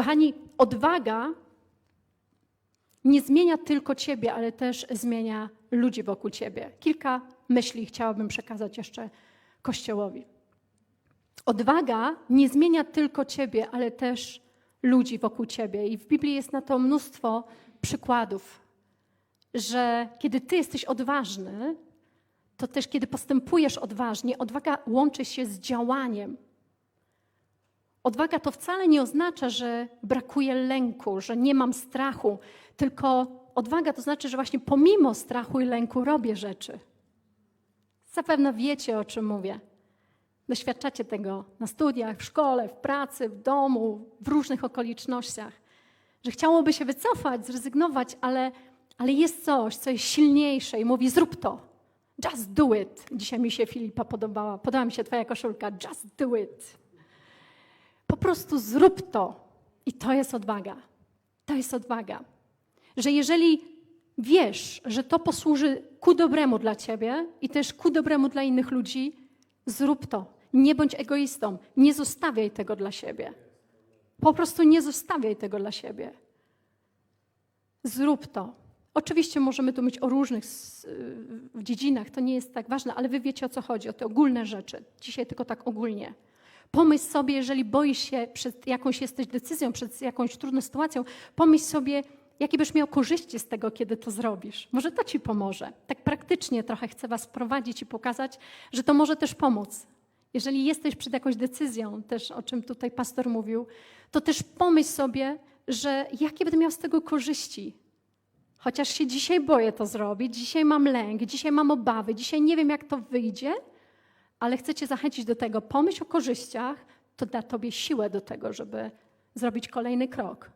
Kochani, odwaga nie zmienia tylko ciebie, ale też zmienia ludzi wokół ciebie. Kilka myśli chciałabym przekazać jeszcze Kościołowi. Odwaga nie zmienia tylko ciebie, ale też ludzi wokół ciebie. I w Biblii jest na to mnóstwo przykładów, że kiedy ty jesteś odważny, to też kiedy postępujesz odważnie, odwaga łączy się z działaniem. Odwaga to wcale nie oznacza, że brakuje lęku, że nie mam strachu, tylko odwaga to znaczy, że właśnie pomimo strachu i lęku robię rzeczy. Zapewne wiecie, o czym mówię. Doświadczacie tego na studiach, w szkole, w pracy, w domu, w różnych okolicznościach. Że chciałoby się wycofać, zrezygnować, ale, ale jest coś, co jest silniejsze i mówi: zrób to. Just do it. Dzisiaj mi się Filipa podobała. Podoba mi się Twoja koszulka. Just do it. Po prostu zrób to. I to jest odwaga. To jest odwaga. Że jeżeli wiesz, że to posłuży ku dobremu dla ciebie i też ku dobremu dla innych ludzi, zrób to. Nie bądź egoistą. Nie zostawiaj tego dla siebie. Po prostu nie zostawiaj tego dla siebie. Zrób to. Oczywiście możemy tu mówić o różnych dziedzinach, to nie jest tak ważne, ale wy wiecie o co chodzi, o te ogólne rzeczy. Dzisiaj tylko tak ogólnie. Pomyśl sobie, jeżeli boisz się przed jakąś jesteś decyzją, przed jakąś trudną sytuacją, pomyśl sobie, jakie byś miał korzyści z tego, kiedy to zrobisz. Może to ci pomoże. Tak praktycznie trochę chcę was wprowadzić i pokazać, że to może też pomóc. Jeżeli jesteś przed jakąś decyzją, też o czym tutaj pastor mówił, to też pomyśl sobie, że jakie będę miał z tego korzyści. Chociaż się dzisiaj boję to zrobić, dzisiaj mam lęk, dzisiaj mam obawy, dzisiaj nie wiem, jak to wyjdzie, ale chcę Cię zachęcić do tego. Pomyśl o korzyściach, to da Tobie siłę do tego, żeby zrobić kolejny krok,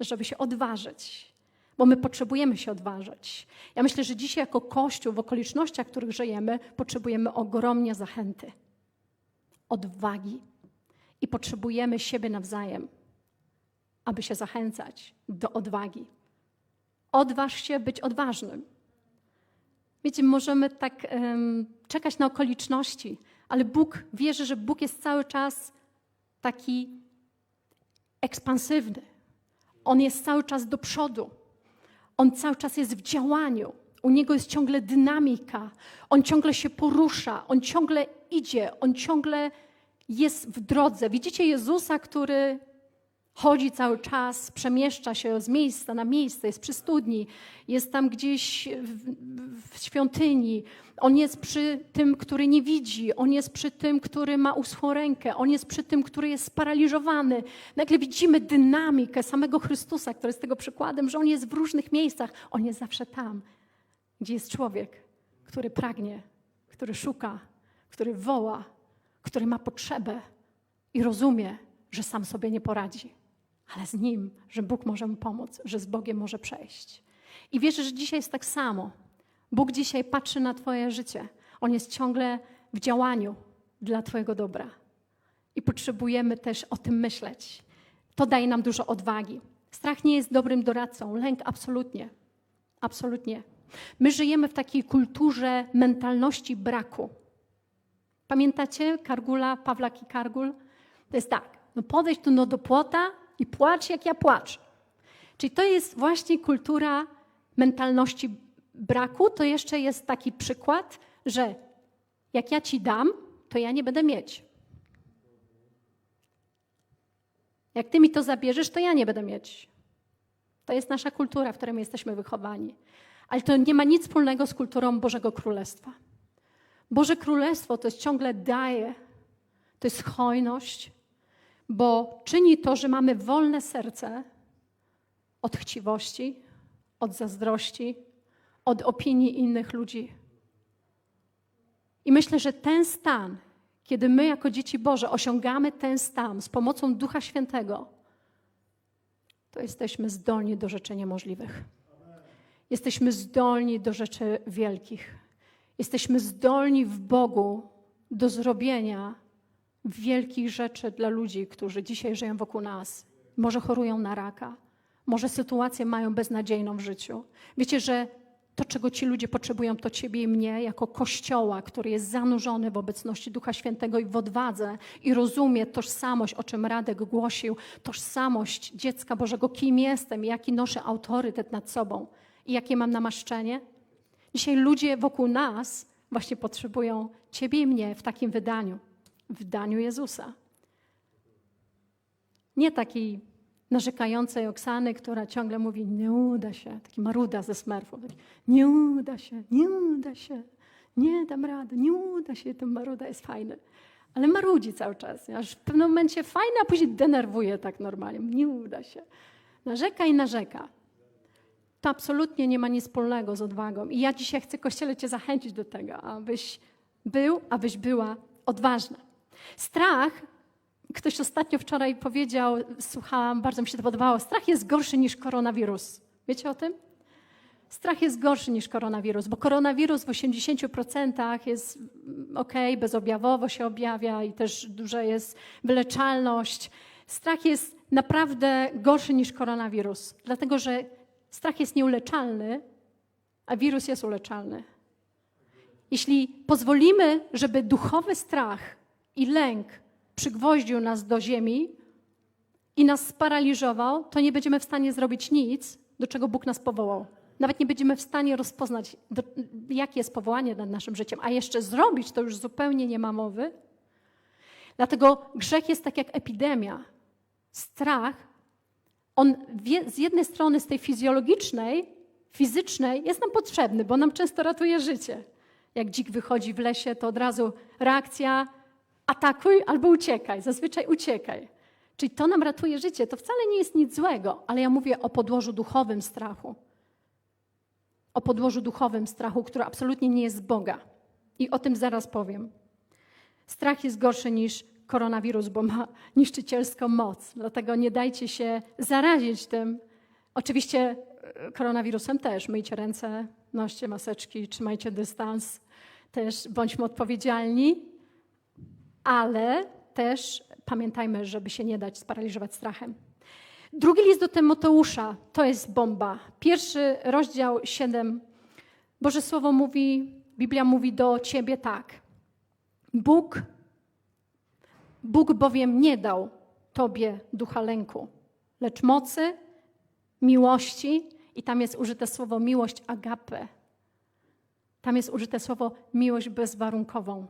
żeby się odważyć. Bo my potrzebujemy się odważyć. Ja myślę, że dzisiaj, jako Kościół, w okolicznościach, w których żyjemy, potrzebujemy ogromnie zachęty, odwagi i potrzebujemy siebie nawzajem, aby się zachęcać do odwagi. Odważ się być odważnym. Wiecie, możemy tak um, czekać na okoliczności, ale Bóg wierzy, że Bóg jest cały czas taki ekspansywny. On jest cały czas do przodu. On cały czas jest w działaniu. U niego jest ciągle dynamika. On ciągle się porusza. On ciągle idzie. On ciągle jest w drodze. Widzicie Jezusa, który Chodzi cały czas, przemieszcza się z miejsca na miejsce, jest przy studni, jest tam gdzieś w, w, świątyni. On jest przy tym, który nie widzi, on jest przy tym, który ma uschłą rękę, on jest przy tym, który jest sparaliżowany. Nagle widzimy dynamikę samego Chrystusa, który jest tego przykładem, że on jest w różnych miejscach. On jest zawsze tam, gdzie jest człowiek, który pragnie, który szuka, który woła, który ma potrzebę i rozumie, że sam sobie nie poradzi ale z Nim, że Bóg może mu pomóc, że z Bogiem może przejść. I wierzę, że dzisiaj jest tak samo. Bóg dzisiaj patrzy na Twoje życie. On jest ciągle w działaniu dla Twojego dobra. I potrzebujemy też o tym myśleć. To daje nam dużo odwagi. Strach nie jest dobrym doradcą, lęk absolutnie. Absolutnie. My żyjemy w takiej kulturze mentalności braku. Pamiętacie Kargula, Pawlak i Kargul? To jest tak, no podejdź tu no do płota, i płacz jak ja płaczę. Czyli to jest właśnie kultura mentalności braku. To jeszcze jest taki przykład, że jak ja ci dam, to ja nie będę mieć. Jak ty mi to zabierzesz, to ja nie będę mieć. To jest nasza kultura, w której my jesteśmy wychowani. Ale to nie ma nic wspólnego z kulturą Bożego Królestwa. Boże Królestwo to jest ciągle daje, to jest hojność, bo czyni to, że mamy wolne serce od chciwości, od zazdrości, od opinii innych ludzi. I myślę, że ten stan, kiedy my jako dzieci Boże osiągamy ten stan z pomocą Ducha Świętego, to jesteśmy zdolni do rzeczy niemożliwych. Jesteśmy zdolni do rzeczy wielkich. Jesteśmy zdolni w Bogu do zrobienia wielkich rzeczy dla ludzi, którzy dzisiaj żyją wokół nas. Może chorują na raka, może sytuację mają beznadziejną w życiu. Wiecie, że To, czego ci ludzie potrzebują, to ciebie i mnie, jako kościoła, który jest zanurzony w obecności Ducha Świętego i w odwadze i rozumie tożsamość, o czym Radek głosił, tożsamość dziecka Bożego, kim jestem, jaki noszę autorytet nad sobą i jakie mam namaszczenie. Dzisiaj ludzie wokół nas właśnie potrzebują ciebie i mnie w takim wydaniu, w wydaniu Jezusa. Nie takiej narzekającej Oksany, która ciągle mówi, nie uda się, taki maruda ze smerfów, taki, nie uda się, nie uda się, nie dam rady, nie uda się, ten maruda jest fajny. Ale marudzi cały czas, aż w pewnym momencie fajny, a później denerwuje tak normalnie, nie uda się. Narzeka i narzeka. To absolutnie nie ma nic wspólnego z odwagą. I ja dzisiaj chcę, Kościele, Cię zachęcić do tego, abyś był, abyś była odważna. Strach Ktoś ostatnio wczoraj powiedział, słuchałam, bardzo mi się to podobało, strach jest gorszy niż koronawirus. Wiecie o tym? Strach jest gorszy niż koronawirus, bo koronawirus w 80% jest mm, ok, bezobjawowo się objawia i też duża jest wyleczalność. Strach jest naprawdę gorszy niż koronawirus, dlatego że strach jest nieuleczalny, a wirus jest uleczalny. Jeśli pozwolimy, żeby duchowy strach i lęk przygwoździł nas do ziemi i nas sparaliżował, to nie będziemy w stanie zrobić nic, do czego Bóg nas powołał. Nawet nie będziemy w stanie rozpoznać, do, jakie jest powołanie nad naszym życiem, a jeszcze zrobić to już zupełnie nie ma mowy. Dlatego grzech jest tak jak epidemia. Strach, on wie, z jednej strony, z tej fizjologicznej, fizycznej, jest nam potrzebny, bo nam często ratuje życie. Jak dzik wychodzi w lesie, to od razu reakcja atakuj albo uciekaj, zazwyczaj uciekaj. Czyli to nam ratuje życie. To wcale nie jest nic złego, ale ja mówię o podłożu duchowym strachu. O podłożu duchowym strachu, który absolutnie nie jest z Boga. I o tym zaraz powiem. Strach jest gorszy niż koronawirus, bo ma niszczycielską moc. Dlatego nie dajcie się zarazić tym. Oczywiście e, koronawirusem też. Myjcie ręce, noście maseczki, trzymajcie dystans. Też bądźmy odpowiedzialni ale też pamiętajmy, żeby się nie dać sparaliżować strachem. Drugi list do Tymoteusza to jest bomba. Pierwszy rozdział 7. Boże Słowo mówi, Biblia mówi do ciebie tak. Bóg, Bóg bowiem nie dał tobie ducha lęku, lecz mocy, miłości i tam jest użyte słowo miłość agape. Tam jest użyte słowo miłość bezwarunkową.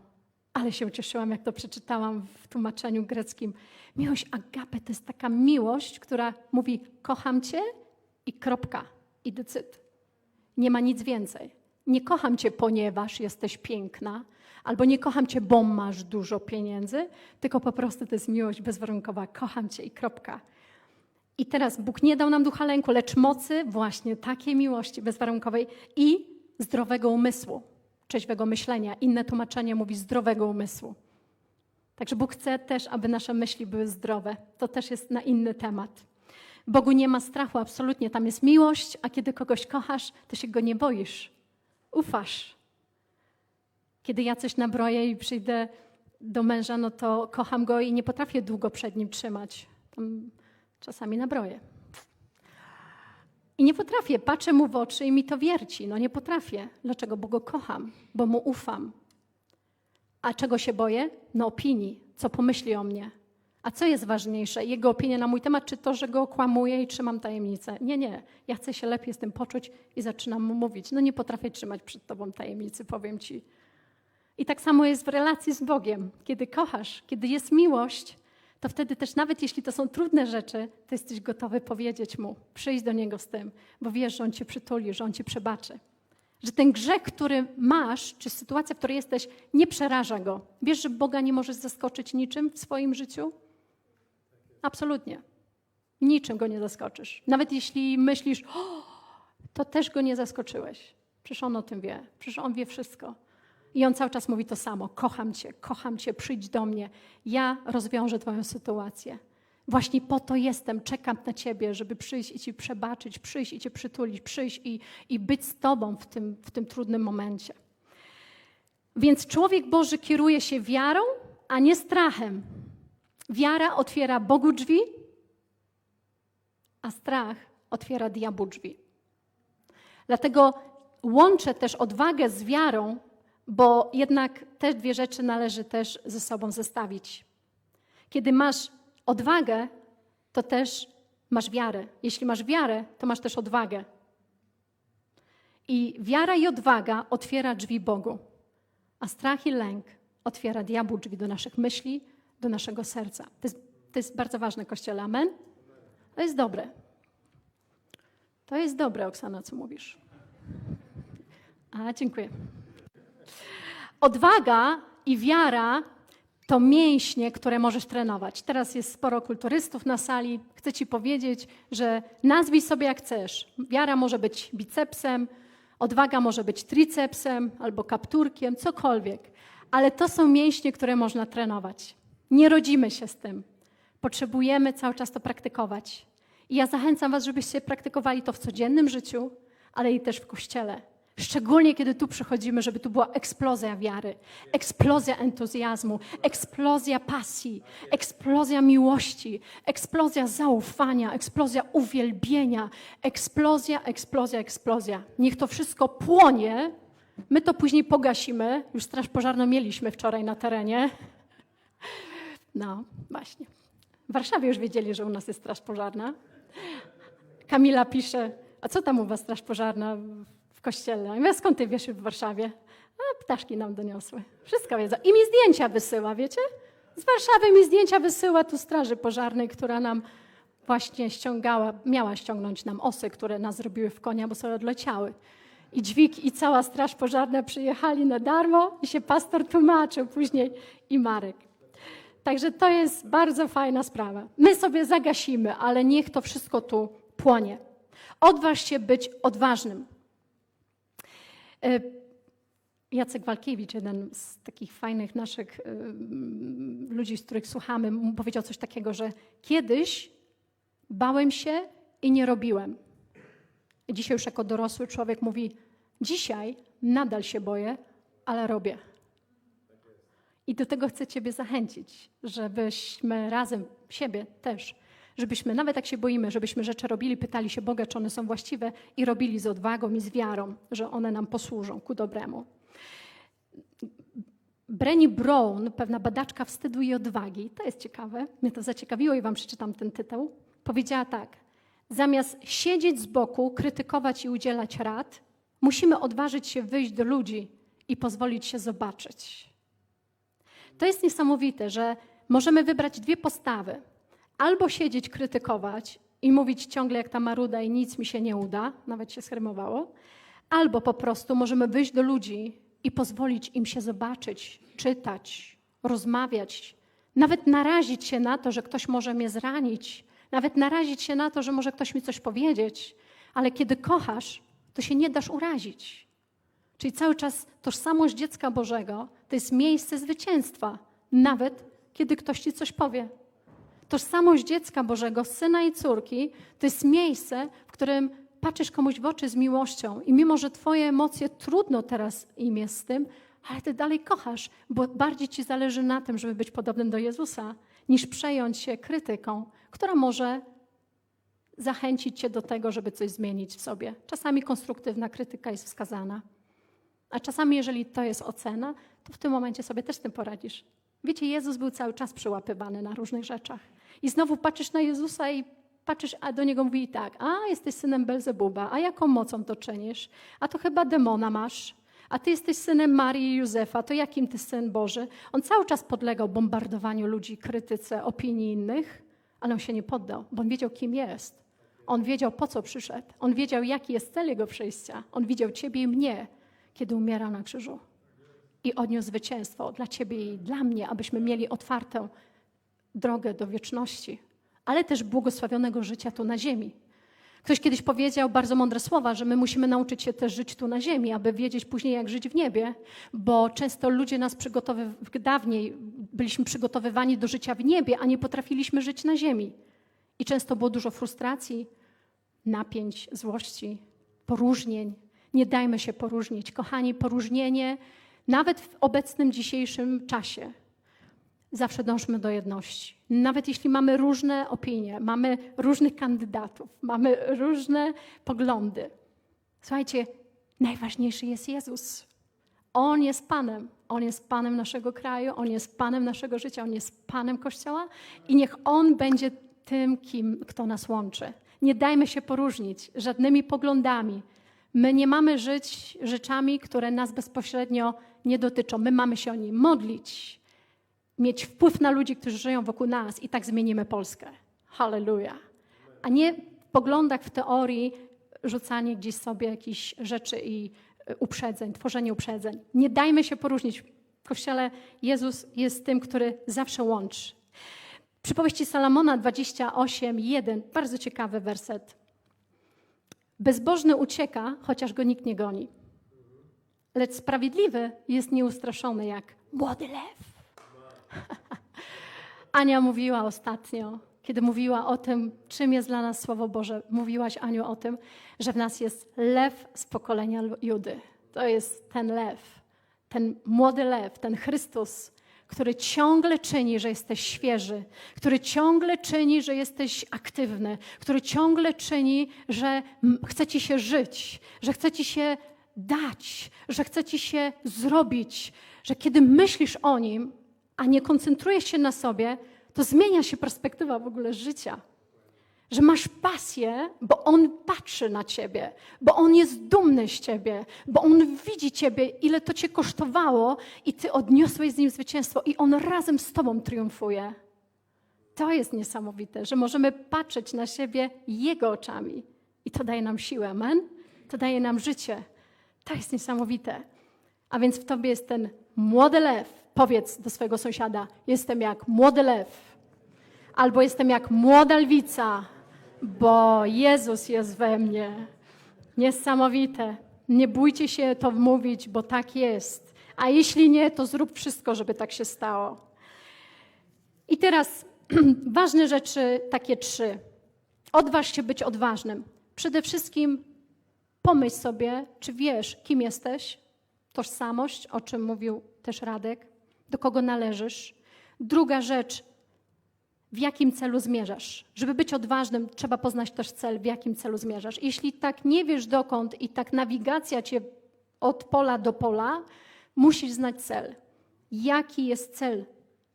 Ale się ucieszyłam, jak to przeczytałam w tłumaczeniu greckim. Miłość agape to jest taka miłość, która mówi: Kocham cię i kropka, i decyd. Nie ma nic więcej. Nie kocham cię, ponieważ jesteś piękna, albo nie kocham cię, bo masz dużo pieniędzy, tylko po prostu to jest miłość bezwarunkowa. Kocham cię i kropka. I teraz Bóg nie dał nam ducha lęku, lecz mocy właśnie takiej miłości bezwarunkowej i zdrowego umysłu trzeźwego myślenia. Inne tłumaczenie mówi zdrowego umysłu. Także Bóg chce też, aby nasze myśli były zdrowe. To też jest na inny temat. Bogu nie ma strachu, absolutnie. Tam jest miłość, a kiedy kogoś kochasz, to się go nie boisz. Ufasz. Kiedy ja coś nabroję i przyjdę do męża, no to kocham go i nie potrafię długo przed nim trzymać. Tam czasami nabroję. I nie potrafię, patrzę mu w oczy i mi to wierci. No nie potrafię. Dlaczego? Bo go kocham, bo mu ufam. A czego się boję? No opinii, co pomyśli o mnie. A co jest ważniejsze? Jego opinia na mój temat, czy to, że go okłamuję i trzymam tajemnicę? Nie, nie. Ja chcę się lepiej z tym poczuć i zaczynam mu mówić. No nie potrafię trzymać przed tobą tajemnicy, powiem ci. I tak samo jest w relacji z Bogiem. Kiedy kochasz, kiedy jest miłość, to wtedy też nawet jeśli to są trudne rzeczy, to jesteś gotowy powiedzieć Mu, przyjść do Niego z tym, bo wiesz, że On Cię przytuli, że On Ci przebaczy. Że ten grzech, który masz, czy sytuacja, w której jesteś, nie przeraża Go. Wiesz, że Boga nie możesz zaskoczyć niczym w swoim życiu? Absolutnie. Niczym Go nie zaskoczysz. Nawet jeśli myślisz, to też Go nie zaskoczyłeś. Przecież On o tym wie. Przecież On wie wszystko. I on cały czas mówi to samo: Kocham cię, kocham cię, przyjdź do mnie, ja rozwiążę Twoją sytuację. Właśnie po to jestem, czekam na Ciebie, żeby przyjść i Ci przebaczyć, przyjść i Cię przytulić, przyjść i, i być z Tobą w tym, w tym trudnym momencie. Więc człowiek Boży kieruje się wiarą, a nie strachem. Wiara otwiera Bogu drzwi, a strach otwiera diabłu drzwi. Dlatego łączę też odwagę z wiarą, bo jednak te dwie rzeczy należy też ze sobą zestawić. Kiedy masz odwagę, to też masz wiarę. Jeśli masz wiarę, to masz też odwagę. I wiara i odwaga otwiera drzwi Bogu, a strach i lęk otwiera diabłu drzwi do naszych myśli, do naszego serca. To jest, to jest bardzo ważne, Kościele. Amen? To jest dobre. To jest dobre, Oksana, co mówisz. A, dziękuję. Odwaga i wiara to mięśnie, które możesz trenować. Teraz jest sporo kulturystów na sali. Chcę Ci powiedzieć, że nazwij sobie jak chcesz. Wiara może być bicepsem, odwaga może być tricepsem albo kapturkiem, cokolwiek. Ale to są mięśnie, które można trenować. Nie rodzimy się z tym. Potrzebujemy cały czas to praktykować. I ja zachęcam Was, żebyście praktykowali to w codziennym życiu, ale i też w kościele. Szczególnie kiedy tu przychodzimy, żeby tu była eksplozja wiary, eksplozja entuzjazmu, eksplozja pasji, eksplozja miłości, eksplozja zaufania, eksplozja uwielbienia, eksplozja, eksplozja, eksplozja. Niech to wszystko płonie. My to później pogasimy. Już straż pożarną mieliśmy wczoraj na terenie. No, właśnie. W Warszawie już wiedzieli, że u nas jest straż pożarna. Kamila pisze, a co tam u was straż pożarna w kościele? Ja skąd ty wiesz w Warszawie? A ptaszki nam doniosły. Wszystko wiedzą. I mi zdjęcia wysyła, wiecie? Z Warszawy mi zdjęcia wysyła tu straży pożarnej, która nam właśnie ściągała, miała ściągnąć nam osy, które nas zrobiły w konia, bo sobie odleciały. I dźwig i cała straż pożarna przyjechali na darmo i się pastor tłumaczył później i Marek. Także to jest bardzo fajna sprawa. My sobie zagasimy, ale niech to wszystko tu płonie. Odważ się być odważnym. E, Jacek Walkiewicz, jeden z takich fajnych naszych e, ludzi, z których słuchamy, powiedział coś takiego, że kiedyś bałem się i nie robiłem. Dzisiaj już jako dorosły człowiek mówi, dzisiaj nadal się boję, ale robię. I do tego chcę Ciebie zachęcić, żebyśmy razem, siebie też, żebyśmy, nawet jak się boimy, żebyśmy rzeczy robili, pytali się Boga, czy one są właściwe i robili z odwagą i z wiarą, że one nam posłużą ku dobremu. Breni Brown, pewna badaczka wstydu i odwagi, to jest ciekawe, mnie to zaciekawiło i Wam przeczytam ten tytuł, powiedziała tak, zamiast siedzieć z boku, krytykować i udzielać rad, musimy odważyć się wyjść do ludzi i pozwolić się zobaczyć. To jest niesamowite, że możemy wybrać dwie postawy. Albo siedzieć, krytykować i mówić ciągle jak ta maruda i nic mi się nie uda, nawet się schrymowało, albo po prostu możemy wyjść do ludzi i pozwolić im się zobaczyć, czytać, rozmawiać, nawet narazić się na to, że ktoś może mnie zranić, nawet narazić się na to, że może ktoś mi coś powiedzieć, ale kiedy kochasz, to się nie dasz urazić. Czyli cały czas tożsamość dziecka Bożego to jest miejsce zwycięstwa, nawet kiedy ktoś ci coś powie. Tożsamość dziecka Bożego, syna i córki, to jest miejsce, w którym patrzysz komuś w oczy z miłością i mimo, że twoje emocje trudno teraz im jest z tym, ale ty dalej kochasz, bo bardziej ci zależy na tym, żeby być podobnym do Jezusa, niż przejąć się krytyką, która może zachęcić cię do tego, żeby coś zmienić w sobie. Czasami konstruktywna krytyka jest wskazana. A czasami, jeżeli to jest ocena, to w tym momencie sobie też z tym poradzisz. Wiecie, Jezus był cały czas przyłapywany na różnych rzeczach. I znowu patrzysz na Jezusa i patrzysz, a do niego mówi tak, a jesteś synem Belzebuba, a jaką mocą to czynisz? A to chyba demona masz. A ty jesteś synem Marii i Józefa, to jakim ty syn Boży? On cały czas podlegał bombardowaniu ludzi, krytyce, opinii innych, ale on się nie poddał, bo on wiedział, kim jest. On wiedział, po co przyszedł. On wiedział, jaki jest cel jego przyjścia. On widział ciebie i mnie, kiedy umierał na krzyżu. I odniósł zwycięstwo dla ciebie i dla mnie, abyśmy mieli otwartą drogę do wieczności, ale też błogosławionego życia tu na ziemi. Ktoś kiedyś powiedział bardzo mądre słowa, że my musimy nauczyć się też żyć tu na ziemi, aby wiedzieć później, jak żyć w niebie, bo często ludzie nas przygotowywali, dawniej byliśmy przygotowywani do życia w niebie, a nie potrafiliśmy żyć na ziemi. I często było dużo frustracji, napięć, złości, poróżnień. Nie dajmy się poróżnić. Kochani, poróżnienie, nawet w obecnym dzisiejszym czasie, zawsze dążmy do jedności. Nawet jeśli mamy różne opinie, mamy różnych kandydatów, mamy różne poglądy. Słuchajcie, Najważniejszy jest Jezus. On jest Panem. On jest Panem naszego kraju, On jest Panem naszego życia, On jest Panem Kościoła i niech On będzie tym, kim, kto nas łączy. Nie dajmy się poróżnić żadnymi poglądami. My nie mamy żyć rzeczami, które nas bezpośrednio nie dotyczą. My mamy się o nie modlić, mieć wpływ na ludzi, którzy żyją wokół nas i tak zmienimy Polskę. Halleluja. A nie w poglądach, w teorii rzucanie gdzieś sobie jakichś rzeczy i y, uprzedzeń, tworzenie uprzedzeń. Nie dajmy się poróżnić. W Kościele Jezus jest tym, który zawsze łączy. Przypowieści Salomona 28:1, bardzo ciekawy werset. Bezbożny ucieka, chociaż go nikt nie goni. Lecz sprawiedliwy jest nieustraszony jak młody lew. Ania mówiła ostatnio, kiedy mówiła o tym, czym jest dla nas Słowo Boże. Mówiłaś, Aniu, o tym, że w nas jest lew z pokolenia Judy. To jest ten lew, ten młody lew, ten Chrystus, który ciągle czyni, że jesteś świeży, który ciągle czyni, że jesteś aktywny, który ciągle czyni, że chce ci się żyć, że chce ci się dać, że chce ci się zrobić, że kiedy myślisz o nim, a nie koncentrujesz się na sobie, to zmienia się perspektywa w ogóle życia. Że masz pasję, bo on patrzy na ciebie, bo on jest dumny z ciebie, bo on widzi ciebie, ile to cię kosztowało, i ty odniosłeś z nim zwycięstwo, i on razem z tobą triumfuje. To jest niesamowite, że możemy patrzeć na siebie jego oczami. I to daje nam siłę, amen? To daje nam życie. To jest niesamowite. A więc w tobie jest ten młody lew. Powiedz do swojego sąsiada: Jestem jak młody lew. Albo jestem jak młoda lwica, bo Jezus jest we mnie. Niesamowite. Nie bójcie się to mówić, bo tak jest. A jeśli nie, to zrób wszystko, żeby tak się stało. I teraz ważne rzeczy, takie trzy. Odważ się być odważnym. Przede wszystkim pomyśl sobie, czy wiesz, kim jesteś, tożsamość, o czym mówił też Radek, do kogo należysz. Druga rzecz, w jakim celu zmierzasz. Żeby być odważnym, trzeba poznać też cel, w jakim celu zmierzasz. Jeśli tak nie wiesz dokąd i tak nawigacja cię od pola do pola, musisz znać cel. Jaki jest cel?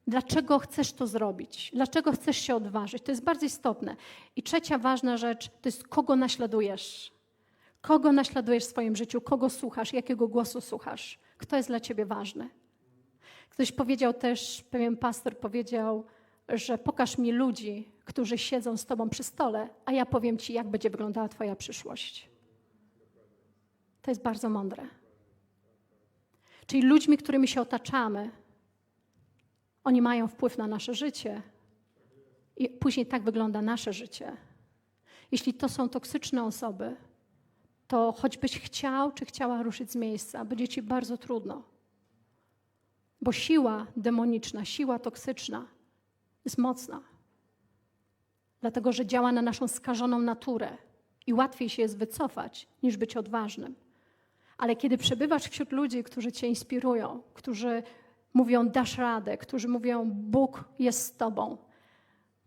Dlaczego chcesz to zrobić? Dlaczego chcesz się odważyć? To jest bardzo istotne. I trzecia ważna rzecz to jest, kogo naśladujesz. Kogo naśladujesz w swoim życiu, kogo słuchasz, jakiego głosu słuchasz, kto jest dla ciebie ważny. Ktoś powiedział też, pewien pastor powiedział, że pokaż mi ludzi, którzy siedzą z tobą przy stole, a ja powiem ci, jak będzie wyglądała twoja przyszłość. To jest bardzo mądre. Czyli ludźmi, którymi się otaczamy, oni mają wpływ na nasze życie i później tak wygląda nasze życie. Jeśli to są toksyczne osoby, to choćbyś chciał czy chciała ruszyć z miejsca, będzie ci bardzo trudno. Bo siła demoniczna, siła toksyczna jest mocna. Dlatego, że działa na naszą skażoną naturę i łatwiej się jest wycofać, niż być odważnym. Ale kiedy przebywasz wśród ludzi, którzy cię inspirują, którzy mówią, dasz radę, którzy mówią, Bóg jest z tobą,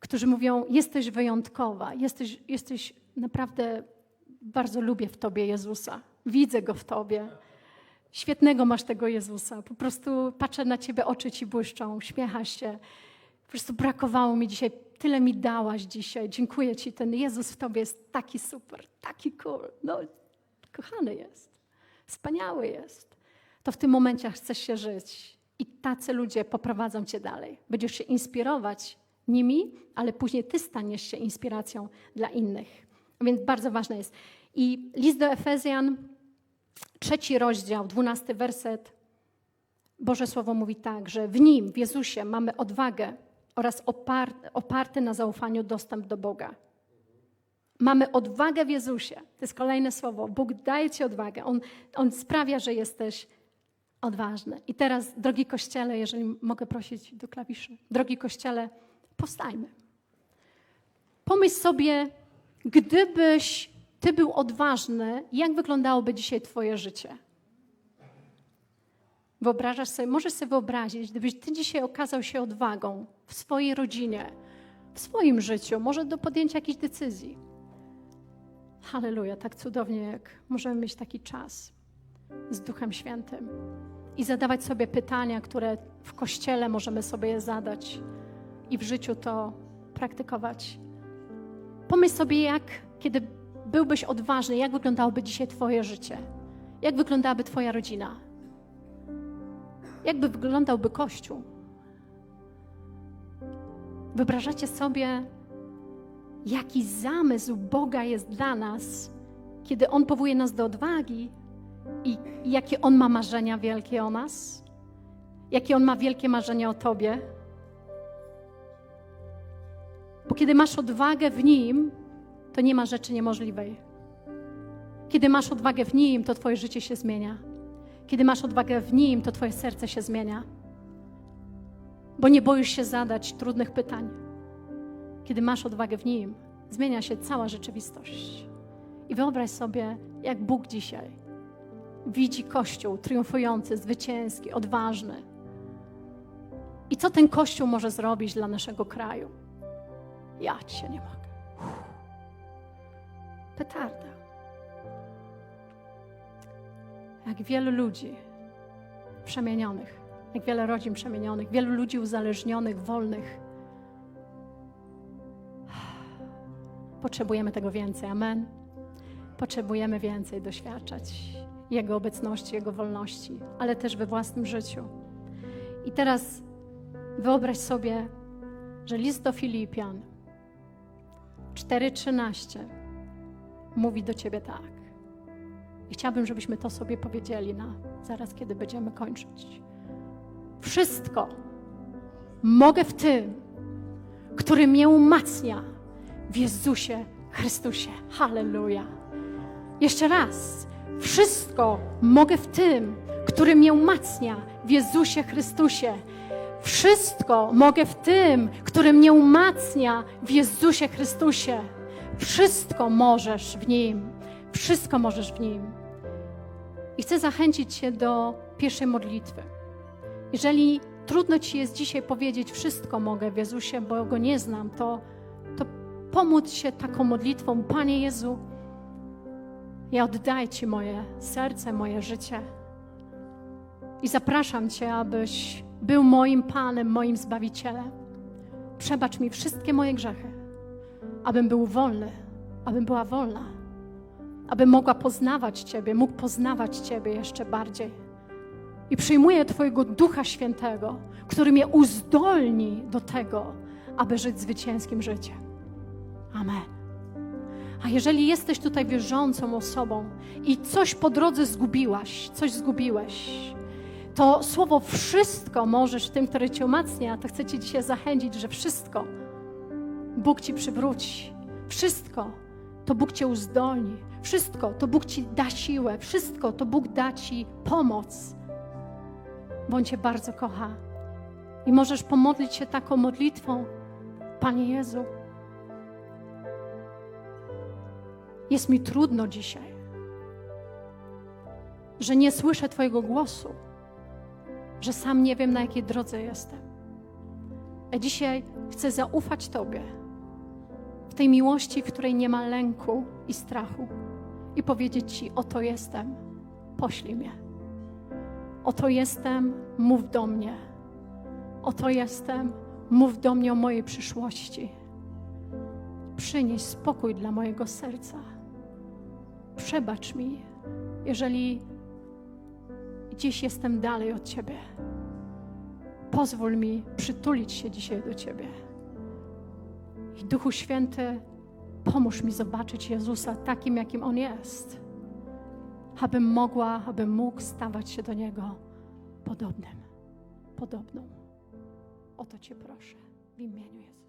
którzy mówią, jesteś wyjątkowa, jesteś, jesteś naprawdę, bardzo lubię w tobie Jezusa, widzę go w tobie. Świetnego masz tego Jezusa. Po prostu patrzę na ciebie, oczy ci błyszczą, uśmiechasz się. Po prostu brakowało mi dzisiaj, tyle mi dałaś dzisiaj. Dziękuję ci, ten Jezus w tobie jest taki super, taki cool. No, kochany jest, wspaniały jest. To w tym momencie chcesz się żyć. I tacy ludzie poprowadzą cię dalej. Będziesz się inspirować nimi, ale później ty staniesz się inspiracją dla innych. Więc bardzo ważne jest. I list do Efezjan, trzeci rozdział, dwunasty werset. Boże Słowo mówi tak, że w Nim, w Jezusie, mamy odwagę oraz oparty, na zaufaniu dostęp do Boga. Mamy odwagę w Jezusie. To jest kolejne słowo. Bóg daje Ci odwagę. On, on sprawia, że jesteś odważny. I teraz, drogi Kościele, jeżeli mogę prosić do klawiszy, drogi Kościele, powstajmy. Pomyśl sobie, gdybyś Ty był odważny, jak wyglądałoby dzisiaj Twoje życie? Wyobrażasz sobie, możesz sobie wyobrazić, gdybyś Ty dzisiaj okazał się odwagą w swojej rodzinie, w swoim życiu, może do podjęcia jakiejś decyzji. Halleluja, tak cudownie, jak możemy mieć taki czas. z Duchem Świętym i zadawać sobie pytania, które w kościele możemy sobie je zadać i w życiu to praktykować. Pomyśl sobie, jak kiedy byłbyś odważny, jak wyglądałoby dzisiaj Twoje życie, jak wyglądałaby Twoja rodzina, jak by wyglądałby Kościół. Wyobrażacie sobie, jaki zamysł Boga jest dla nas, kiedy On powołuje nas do odwagi i jakie On ma marzenia wielkie o nas? Jakie On ma wielkie marzenia o Tobie? Bo kiedy masz odwagę w Nim, to nie ma rzeczy niemożliwej. Kiedy masz odwagę w Nim, to Twoje życie się zmienia. Kiedy masz odwagę w Nim, to Twoje serce się zmienia. Bo nie boisz się zadać trudnych pytań. Kiedy masz odwagę w Nim, zmienia się cała rzeczywistość. I wyobraź sobie, jak Bóg dzisiaj widzi Kościół triumfujący, zwycięski, odważny. I co ten Kościół może zrobić dla naszego kraju? Ja cię nie mogę. Petarda. Jak wielu ludzi przemienionych, jak wiele rodzin przemienionych, wielu ludzi uzależnionych, wolnych. Potrzebujemy tego więcej. Amen. Potrzebujemy więcej doświadczać Jego obecności, Jego wolności, ale też we własnym życiu. I teraz wyobraź sobie, że list do Filipian 4:13 mówi do ciebie tak. I chciałabym, żebyśmy to sobie powiedzieli na zaraz, kiedy będziemy kończyć. Wszystko mogę w tym, który mnie umacnia w Jezusie Chrystusie. Halleluja. Jeszcze raz. Wszystko mogę w tym, który mnie umacnia w Jezusie Chrystusie. Wszystko mogę w tym, który mnie umacnia w Jezusie Chrystusie. Wszystko możesz w Nim. Wszystko możesz w Nim. I chcę zachęcić Cię do pierwszej modlitwy. Jeżeli trudno Ci jest dzisiaj powiedzieć, wszystko mogę w Jezusie, bo Go nie znam, to, to pomóc się taką modlitwą. Panie Jezu, ja oddaję Ci moje serce, moje życie. I zapraszam Cię, abyś był moim Panem, moim Zbawicielem. Przebacz mi wszystkie moje grzechy, abym był wolny, abym była wolna, abym mogła poznawać Ciebie, mógł poznawać Ciebie jeszcze bardziej. I przyjmuję Twojego Ducha Świętego, który mnie uzdolni do tego, aby żyć zwycięskim życiem. Amen. A jeżeli jesteś tutaj wierzącą osobą i coś po drodze zgubiłaś, coś zgubiłeś, to słowo wszystko możesz tym, który Cię umacnia, to chcę Cię dzisiaj zachęcić, że wszystko Bóg Ci przywróci. Wszystko to Bóg Cię uzdolni. Wszystko to Bóg Ci da siłę. Wszystko to Bóg da Ci pomoc. Bo On Cię bardzo kocha. I możesz pomodlić się taką modlitwą. Panie Jezu, jest mi trudno dzisiaj, że nie słyszę Twojego głosu że sam nie wiem, na jakiej drodze jestem. A dzisiaj chcę zaufać Tobie tej miłości, w której nie ma lęku i strachu, i powiedzieć Ci: Oto jestem, poślij mnie. Oto jestem, mów do mnie. Oto jestem, mów do mnie o mojej przyszłości. Przynieś spokój dla mojego serca. Przebacz mi, jeżeli gdzieś jestem dalej od Ciebie. Pozwól mi przytulić się dzisiaj do Ciebie. I Duchu Święty, pomóż mi zobaczyć Jezusa takim, jakim On jest, abym mogła, abym mógł stawać się do Niego podobnym, podobną. O to Cię proszę w imieniu Jezusa.